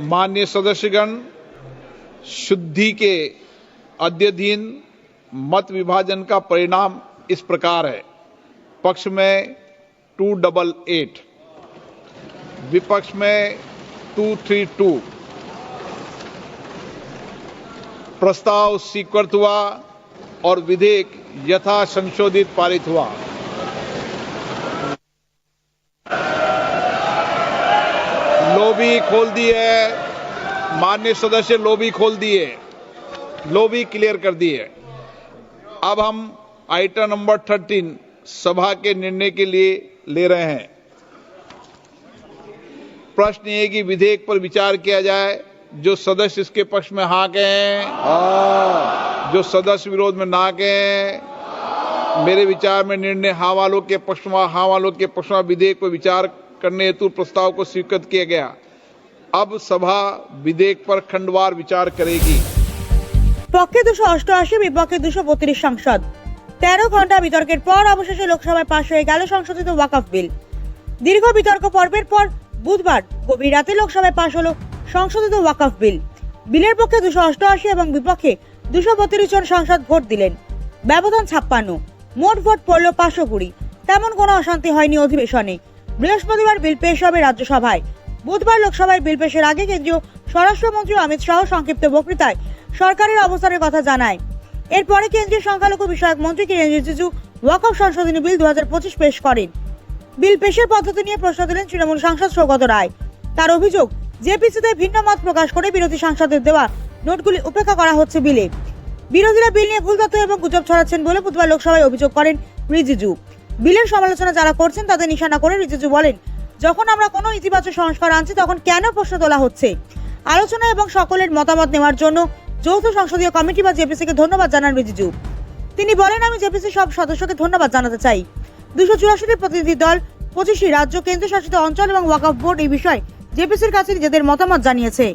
मान्य सदस्यगण, शुद्धि के अध्यधीन मत विभाजन का परिणाम इस प्रकार है। पक्ष में टू डबल एट विपक्ष में टू थ्री टू प्रस्ताव स्वीकृत हुआ और विधेयक यथा संशोधित पारित हुआ। लोबी खोल दी है। मान्य सदस्य लोबी खोल दिए लोबी क्लियर कर दी है। अब हम आइटम नंबर थर्टीन, सभा के निर्णय के लिए ले रहे हैं। प्रश्न ये है कि विधेयक पर विचार किया जाए, जो सदस्य इसके पक्ष में हाँ कहें, जो सदस्य विरोध में ना कहें, मेरे विचार में निर्णय हाँ वालों के पक्ष में हाँ वालों के पक्ष में विधेयक पर विचार करने हेतु प्रस्ताव को स्वीकृत किया गया। अब सभा विधेयक पर खंडवार विचार करेगी পক্ষে দুশো অষ্টআশি বিপক্ষে দুশো বত্রিশ সাংসদ তেরো ঘন্টা বিতর্কের পর অবশেষে লোকসভায় পাশ হয়ে গেল সংশোধিত ওয়াকফ বিল দীর্ঘ বিতর্ক পর্বের পর বুধবার গভীর রাতে লোকসভায় পাশ হলো সংশোধিত ওয়াকফ বিল বিলের পক্ষে দুশো অষ্টআশি এবং বিপক্ষে দুশো বত্রিশ জন সাংসদ ভোট দিলেন ব্যবধান ছাপ্পান্ন মোট ভোট পড়ল পাঁচশো কুড়ি তেমন কোনো অশান্তি হয়নি অধিবেশনে বৃহস্পতিবার বিল পেশ হবে রাজ্যসভায় বুধবার লোকসভায় বিল পেশের আগে কেন্দ্রীয় স্বরাষ্ট্রমন্ত্রী অমিত শাহ সংক্ষিপ্ত বক্তৃতায় সরকারের অবস্থানের কথা জানায়। এরপরে কেন্দ্রীয় সংখ্যালঘু বিষয়ক মন্ত্রী কিরেন রিজিজু ওয়াকফ সংশোধনী বিল দু পেশ করেন। বিল পেশের পদ্ধতি নিয়ে প্রশ্ন দিলেন তৃণমূল সাংসদ সৌগত রায়। তার অভিযোগ, জেপিসিতে ভিন্ন মত প্রকাশ করে বিরোধী সাংসদের দেওয়া নোটগুলি উপেক্ষা করা হচ্ছে বিলে। বিরোধীরা বিল নিয়ে ভুল তথ্য এবং গুজব ছড়াচ্ছেন বলে বুধবার লোকসভায় অভিযোগ করেন রিজিজু। বিলের সমালোচনা যারা করছেন তাদের নিশানা করে রিজিজু বলেন যখন আমরা কোনো ইতিবাচক সংস্কার আনছি, তখন কেন প্রশ্ন তোলা হচ্ছে? আলোচনা এবং সকলের মতামত নেওয়ার জন্য যৌথ সংসদীয় কমিটি বা জেপিসিকে ধন্যবাদ জানান রিজিজু তিনি বলেন, আমি জেপিসি সব সদস্যকে ধন্যবাদ জানাতে চাই। দুশো চুরাশিটি প্রতিনিধি দল, পঁচিশটি রাজ্য, কেন্দ্রশাসিত অঞ্চল এবং ওয়াকফ বোর্ড এই বিষয়ে জেপিসির কাছে নিজেদের মতামত জানিয়েছে।